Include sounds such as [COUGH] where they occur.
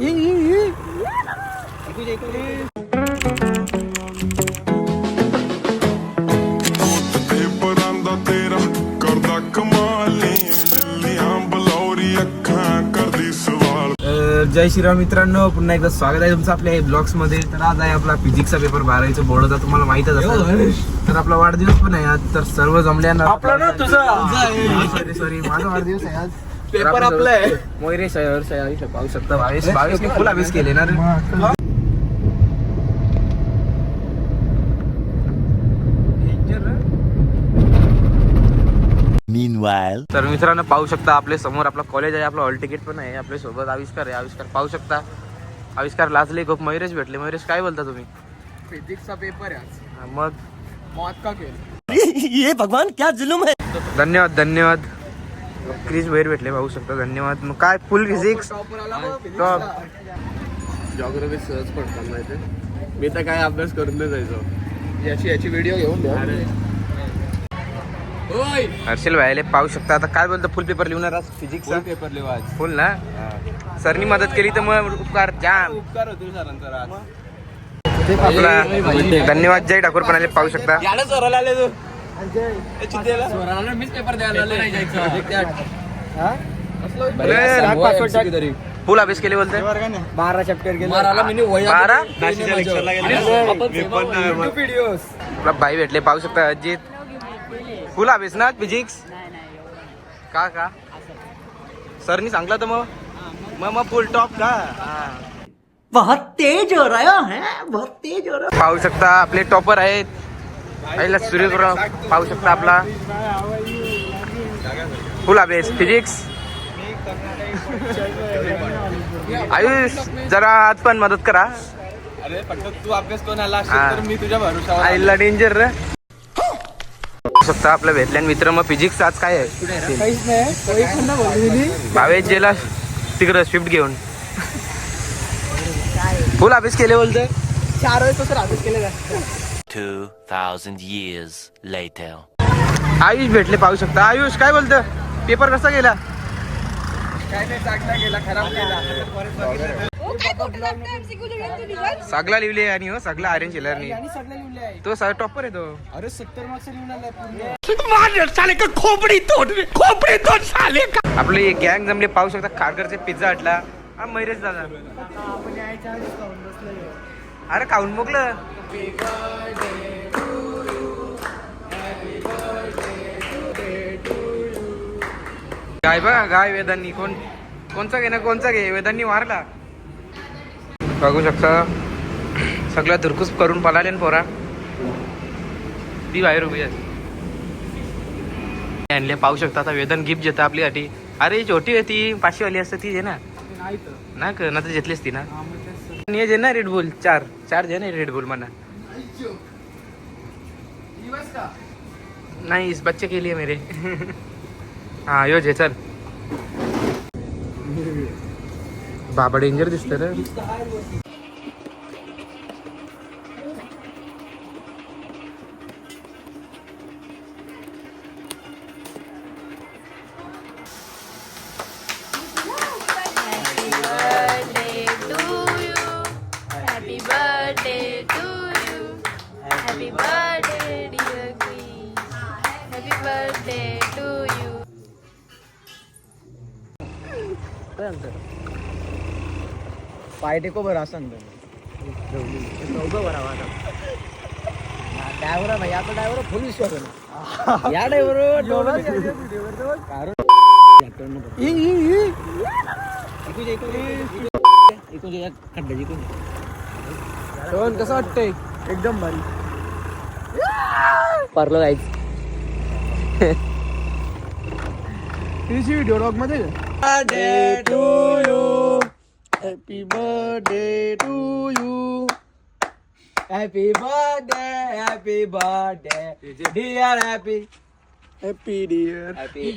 जय श्रीराम मित्रांनो पुन्हा एकदा स्वागत आहे तुमचं आपल्या ब्लॉग्समध्ये तर आज आहे आपला फिजिक्सचा पेपर बारावीचा बोर्ड होता तुम्हाला माहितच असेल. तर आपला वाढदिवस पण आहे आज तर सर्व जमल्यानं आपला ना तुझा. सॉरी सॉरी माझा वाढदिवस आहे आज. पेपर आपला आहे. मोयरे सर सर पाहू शकता. बावीस बावीस फुल अभ्यास केले ना रे. Meanwhile. तर मित्रांनो पाहू शकता आपल्यासमोर आपला कॉलेज आहे आपला हॉल तिकीट पण आहे. आपल्यासोबत आविष्कार आहे. आविष्कार पाहू शकता. आविष्कार लाजले खूप. मयुरेश भेटले. मयुरेश काय बोलता तुम्ही? फिजिक्सचा पेपर आहे आज. हा, मग? मौत का खेळ [LAUGHS] ये भगवान क्या जुलुम है? धन्यवाद धन्यवाद. क्रिस वेर भेटले पाहू शकता. धन्यवाद. मग काय फुल फिजिक्स? टॉप. जॉग्रफी सहज पडतात माहिती मी तर काय अभ्यास करून नाही जायचो. याची याची व्हिडिओ घेऊन हर्षल भाईले पाहू शकता. आता काय बोलतो फुल पेपर लिहून आज फिजिक्सचा पेपर लिहा आज. फुल ना? सरनी मदत केली तर मग उपकार जाम. उपकार होतील सरांचा आपला धन्यवाद. जय ठाकूर पण आले पाहू शकता. फुल अभ्यास केले बोलते बारा चॅप्टर बारा? भाई भेटले. पाहू शकता अजित. फुल अभ्यास ना फिजिक्स का का? सरनी सांगला तर मग. मग मग फुल टॉप का? हा. बहुत तेज हो रहा है बहुत तेज हो रहा पाहू शकता आपले टॉपर आहेत. पहिला सूर्यग्रह पाहू शकता आपला. फुल अभ्यास फिजिक्स आयुष जरा आज पण मदत करा. अरे फक्त तू अभ्यास कोण आला मी तुझ्या भरोशावर आईला डेंजर रे. शकता आपल्या भेटल्या मित्र. मग फिजिक्स आज काय आहे? भावेश जेला तिकडं स्विफ्ट घेऊन. फुल अभ्यास केले बोलतोय? चार वेळेस अभ्यास केले 2000 years later. आयुष भेटले पाहू शकता. आयुष काय बोलतं? पेपर कसा गेला? सगळा लिहिले आणि हो सगळा अरेंज केला तो सगळा टॉपर आहे तो. अरे सत्तर मार्क्स लिहून आलाय पूर्ण. आपली गँग जमले पाहू शकता खारघरचे पिझ्झा हटला. हा मैरेश दादा. अरे खाऊन मोकलं. गाय बघा गाय वेदांनी. कोण कोणचा घे ना कोणचा घे? वेदांनी मारला. बघू शकता. सगळं धुरकूस करून पळाले ना पोरा. ती बाहेर उभी आहे. आणले पाहू शकता आता वेदन गिफ्ट देतं आपल्यासाठी. अरे छोटी होती पाचशे वाली असते ती जे ना. नाही ना तर घेतलीच ती ना. हा, मग तेच. आणि हे जे ना रेड बुल चार चार जे ना रेड बुल म्हणा दिवस का नाही इस बच्चे के लिए मेरे। [LAUGHS] हा यो जे चल। बाबा डेंजर दिसत रे birthday to you. Happy birthday, dear Queen. Happy birthday to you. पाय टेको बरं असं ड्रायव्हर भाई आता ड्रायव्हर फुल विश्वास आहे या ड्रायव्हर कसं वाटतंय? एकदम भारी. पार्लं जायचं व्हिडिओ ब्लॉगमध्ये? Birthday to you happy birthday to you happy birthday happy birthday dear happy happy dear happy